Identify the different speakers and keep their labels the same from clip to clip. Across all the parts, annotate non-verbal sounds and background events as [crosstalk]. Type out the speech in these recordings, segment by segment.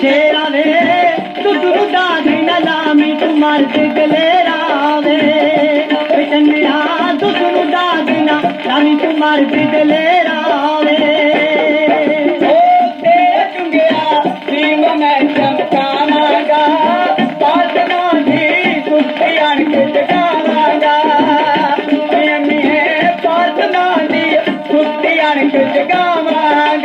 Speaker 1: ਸ਼ੇਰਾਂ ਦੇ ਦੁੱਧ ਦੁੱਧਾ ਦੀ ਨਾ ਤੂੰ ਮਰ ਗਲੇਰਾ ਵੇ। ਬਿਟਨਿਆ ਦੁੱਧ ਦੁੱਧਾ ਦੀ ਨਾ ਤੂੰ ਮਰ ਗਲੇਰਾ ਵੇ।
Speaker 2: ਉਹ ਤੇਰਾ ਚੁੰਗਿਆ ਸੀਮ ਮੈਂ ਚਮਕਾਵਾਂਗਾ ਪਾਤਨਾ ਦੀ ਸੁੱਤੀ ਆਣ ਕੇ ਜਗਾਵਾਂਗਾ। ਮੀਆਂ ਮੀਆਂ ਪਾਤਨਾ ਦੀ ਸੁੱਤੀ ਆਣ ਕੇ ਜਗਾਵਾਂਗਾ।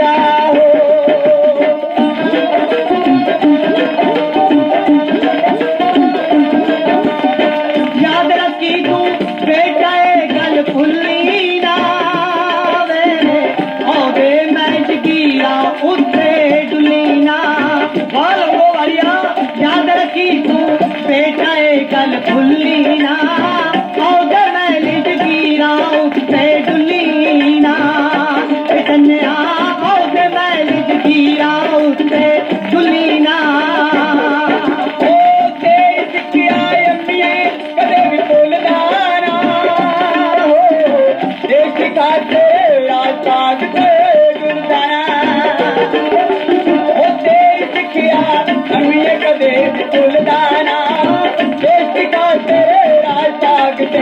Speaker 1: ਗੱਲ ਭੁੱਲੀ ਨਾ ਉਹਦੇ ਮੈਂ ਜਗੀਰਾ ਉੱਤੇ ਡੁੱਲੀ ਨਾ ਕੰਨਿਆ ਉਹਦੇ ਮੈਂ ਜਗੀਰਾ ਉੱਤੇ ਡੁੱਲੀ ਨਾ
Speaker 2: ਕਾਤੇ ਰਾਤਾਂ ਤੇ ਗੁਰਦਾਨਾ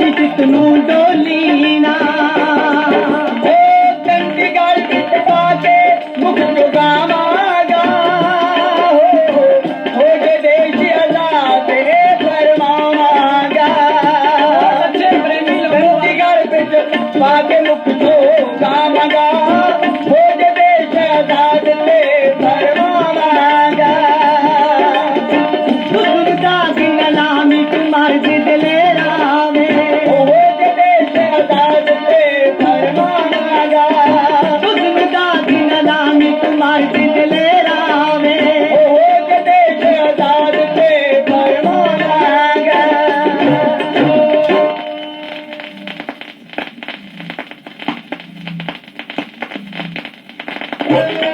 Speaker 2: ਨੂੰ
Speaker 1: ਡੋਲੀ ਨਾ।
Speaker 2: ਉਹ ਚੰਡੀਗੜ੍ਹ ਵਿੱਚ ਪਾ ਕੇ ਮੁਖ ਚੁਗਾਵਾਂਗਾ। ਹੋ ਜੇ ਦੇਸ਼ ਆਜ਼ਾਦ ਰੇ ਫਰਮਾਵਾਂਗਾ ਚੰਡੀਗੜ੍ਹ ਵਿੱਚ ਪਾ ਕੇ ਮੁਖ Thank [laughs] you.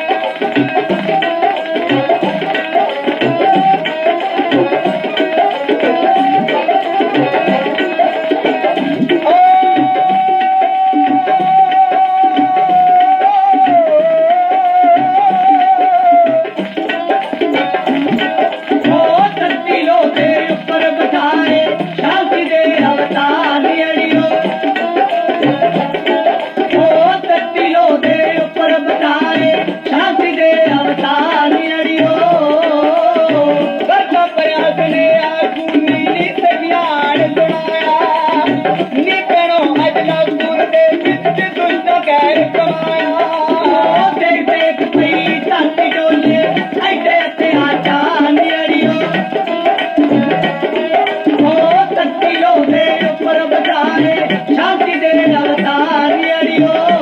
Speaker 1: Lord.